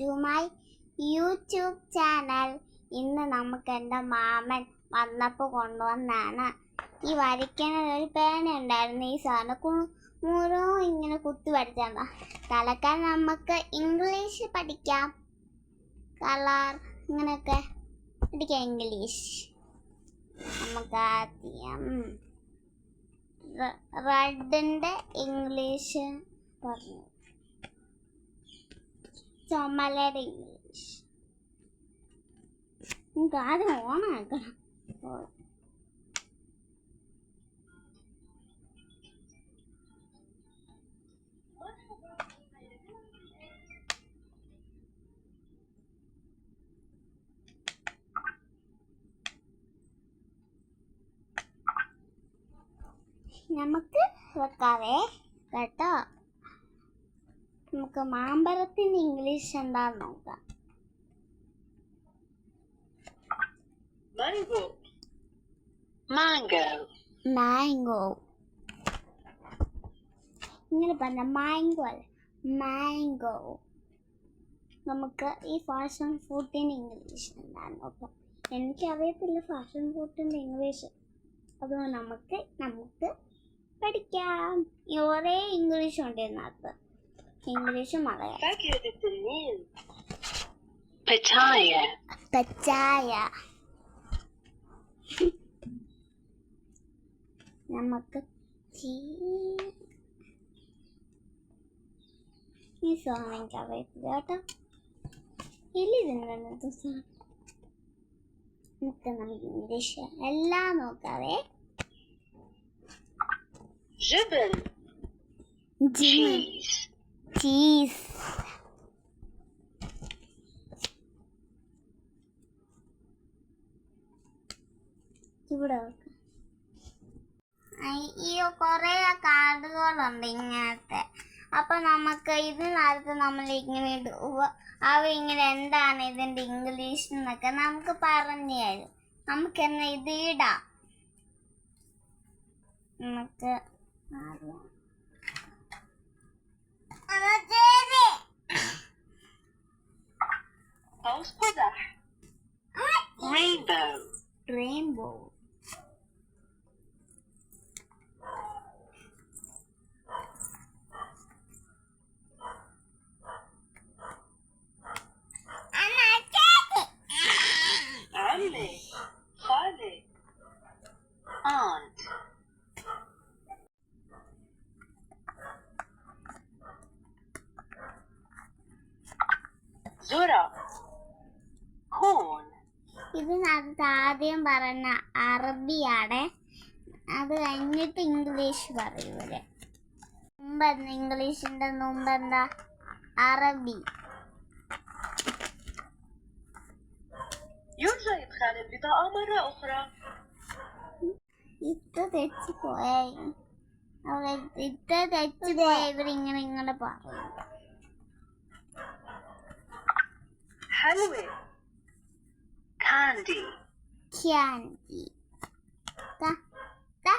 To my YouTube channel ഇന്ന് നമുക്ക് എന്റെ മാമൻ വന്നപ്പോൾ കൊണ്ടുവന്നാണ് ഈ വരയ്ക്കണ ഒരു പേന ഉണ്ടായിരുന്നു. ഈ സാറിന് മുറോ ഇങ്ങനെ കുത്തി വരച്ചാണ്ട തലക്കാൻ നമുക്ക് ഇംഗ്ലീഷ് പഠിക്കാം. കളർ ഇങ്ങനെയൊക്കെ പഠിക്കാം ഇംഗ്ലീഷ് നമുക്ക് ആദ്യം റെഡിന്റെ ഇംഗ്ലീഷ് പറഞ്ഞു. ചുമലയുടെ ഇംഗ്ലീഷ് നമുക്ക് ആദ്യം ഓണാക്കണം ഓ. നമുക്ക് വെക്കാവേ കേട്ടോ നമുക്ക് മാമ്പഴത്തിന് ഇംഗ്ലീഷ് എന്താന്ന് നോക്കാം. Mango. മാംഗോ മാംഗോ ഇങ്ങനെ പറഞ്ഞ മാംഗോ അല്ല? മാംഗോ നമുക്ക് ഈ ഫാഷൻ ഫുഡിന് ഇംഗ്ലീഷ് എന്താന്ന് നോക്കാം. എനിക്ക് എനിക്കറിയത്തില്ല ഫാഷൻ ഫുഡിന്റെ ഇംഗ്ലീഷ്. അതുകൊണ്ട് നമുക്ക് നമുക്ക് പഠിക്കാം. ഒരേ ഇംഗ്ലീഷ് ഉണ്ട് ഇതിനകത്ത്. ഇംഗ്ലീഷ് മലയാളം പച്ചായ പച്ചായ നമുക്ക് ഈ സോങ് എനിക്ക് അറിയത്തില്ല കേട്ടോ ഇല്ല ഇതിനുള്ള ദിവസം നമുക്ക് നമുക്ക് ഇംഗ്ലീഷ് എല്ലാം നോക്കാവേ Jibble. Cheese. ഐ- ഈ കുറേ കാർഡുകളുണ്ട് ഇങ്ങനത്തെ. അപ്പൊ നമുക്ക് ഇതിനകത്ത് നമ്മൾ ഇങ്ങനെ അവ ഇങ്ങനെ എന്താണ് ഇതിന്റെ ഇംഗ്ലീഷ് എന്നൊക്കെ നമുക്ക് പറഞ്ഞു തരും. നമുക്ക് എന്നാ ഇത് ഇടാം. നമുക്ക് ആദ്യം Gospodar. Rainbow. Rainbow. Anne, Fale, On. Aunt. ذرة. Corn. ഇതിനകത്ത് ആദ്യം പറഞ്ഞ അറബിയാണ് അത് കഴിഞ്ഞിട്ട് ഇംഗ്ലീഷ് പറയൂലേ മുമ്പെന്താ ഇംഗ്ലീഷിന്റെ മുമ്പെന്താ അറബി يرجى إدخال البطاقة مرة أخرى. ഇത്ര തെറ്റിപ്പോയ അവിടെ ഇത്ര തെറ്റിപ്പോയ ഇവരിങ്ങനെ ഇങ്ങനെ പറയും Halloween. Candy. Candy. Da, da.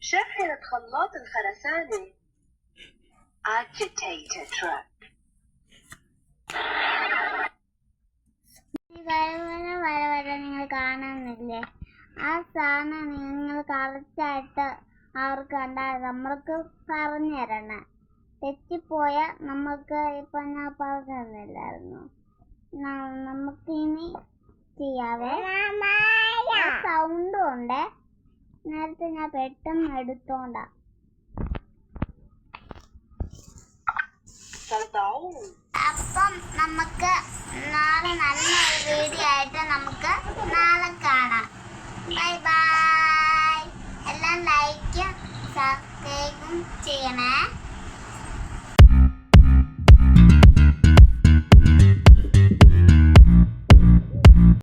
شاحنة خلاط الخرسانة agitator truck കാണാനില്ലേ ആ സാധനം നിങ്ങൾ കറക്റ്റായിട്ട് അവർക്ക് കണ്ടാൽ നമ്മൾക്ക് പറഞ്ഞു തരണം. തെറ്റിപ്പോയ നമുക്ക് ഇപ്പൊ ഞാൻ പറഞ്ഞു നമുക്ക് നമുക്കിനി ചെയ്യാവേ. സൗണ്ടും ഉണ്ട്. നേരത്തെ ഞാൻ പെട്ടെന്ന് എടുത്തോണ്ടാ. അപ്പം നമുക്ക് เจนะ